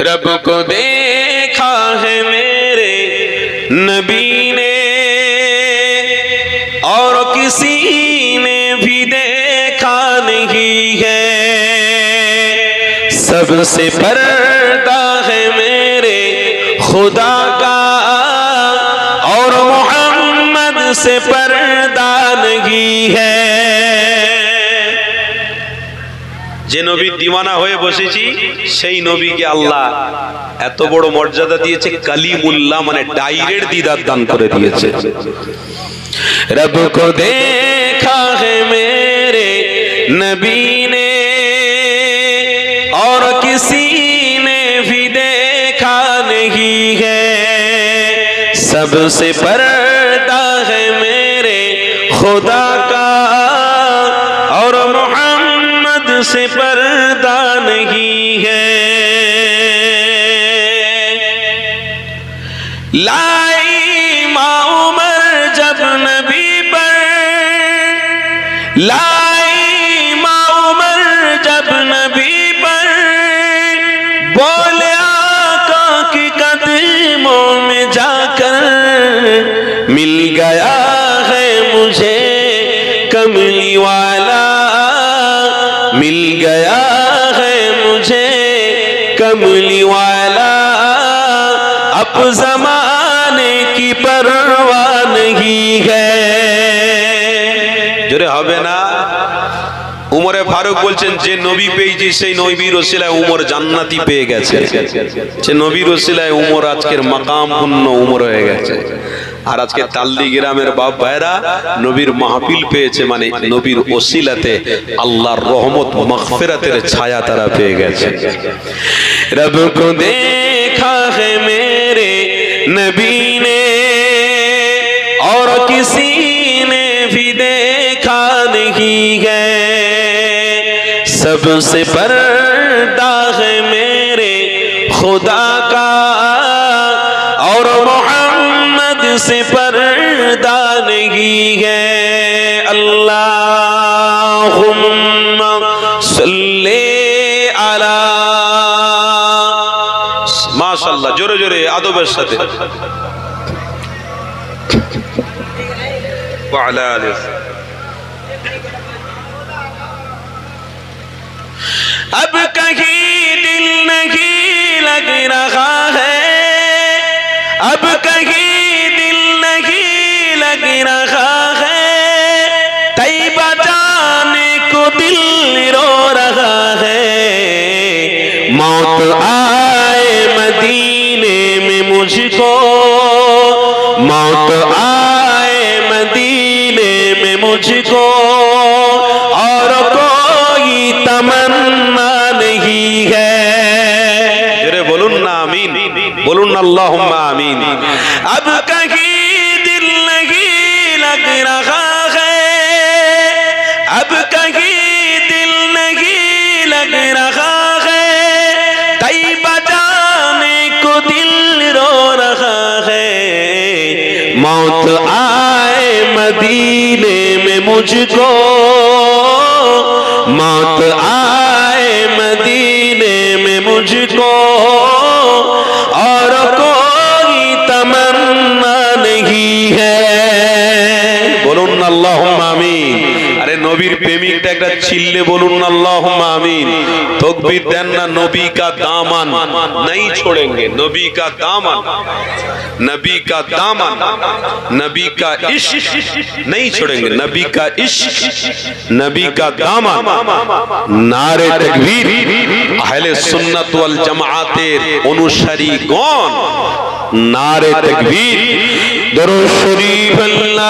رب کو دیکھا ہے میرے نبی نے اور کسی نے بھی دیکھا نہیں ہے۔ سب سے پردہ ہے میرے خدا کا اور محمد سے پردہ نہیں ہے۔ যে নবীর দিওয়ানা হয়ে বসেছি সেই নবীকে আল্লাহ এত বড় মর্যাদা দিয়েছে কালিমুল্লাহ মানে ডাইরেক্ট দিদার দান করে দিয়েছে रब को देखा है मेरे नबी ने और किसी ने भी देखा नहीं है सबसे पर्दा है मेरे खुदा से पर्दा नहीं है। लाई माँ उमर जब नबी पर। लाई माँ उमर जब नबी पर। बोले आका की कदमों में जाकर मिल गया گیا ہے مجھے کملی والا اب زمانے کی پرواہ نہیں ہے جرے হবে না। উমরে ফারুক বলছেন যে নবী পেয়েছি সেই নবীর ওসিলায় উমর জান্নাতি পেয়ে গেছে। সে নবীর ওসিলায় উমর আজকের মাকাম পূর্ণ উমর হয়ে গেছে। আর আজকে তাল্লি গ্রামের বাপ ভাইরা নবীর মাহফিল পেয়েছে মানে নবীর ওসিলাতে আল্লাহর রহমত মাগফিরাতের ছায়া তারা পেয়ে গেছে রব কো দেখা है मेरे नबी ने और किसी ने भी देखा नहीं है सबसे पर्दा है मेरे खुदा का और मोहम्मद से पर्दा नहीं है अल्लाह सल्ले आला মাশাল্লাহ জোরে জোরে আদবের সাথে अब कहीं दिल नहीं लग रहा अब कहीं दिल नहीं लग रहा है तैबा जाने को दिल रो रहा है मौत आए मदीने में मुझको मौत आए मदीने में मुझको बोलून ना अल्लाहुम्मा आमीन अब कहीं दिल नहीं लग रहा है अब कहीं दिल नहीं लग रहा है तैबा जाने को दिल रो रहा है मौत आए मदीने में मुझको मौत आए নবীর প্রেমিকটা একটা চিল্লে বলুন আল্লাহ আমিন। তকবির দেন না নবী কা দামান। নাই ছোড়েঙ্গে নবী কা দামান। নবী কা দামান। নবী কা ইশ। নাই ছোড়েঙ্গে নবী কা ইশ। নবী কা দামান। নারে তকবীর। আহলে সুন্নাত ওয়াল জামাআতের অনুসারীগণ নারে তকবীর। দরুদ শরীফ আল্লাহ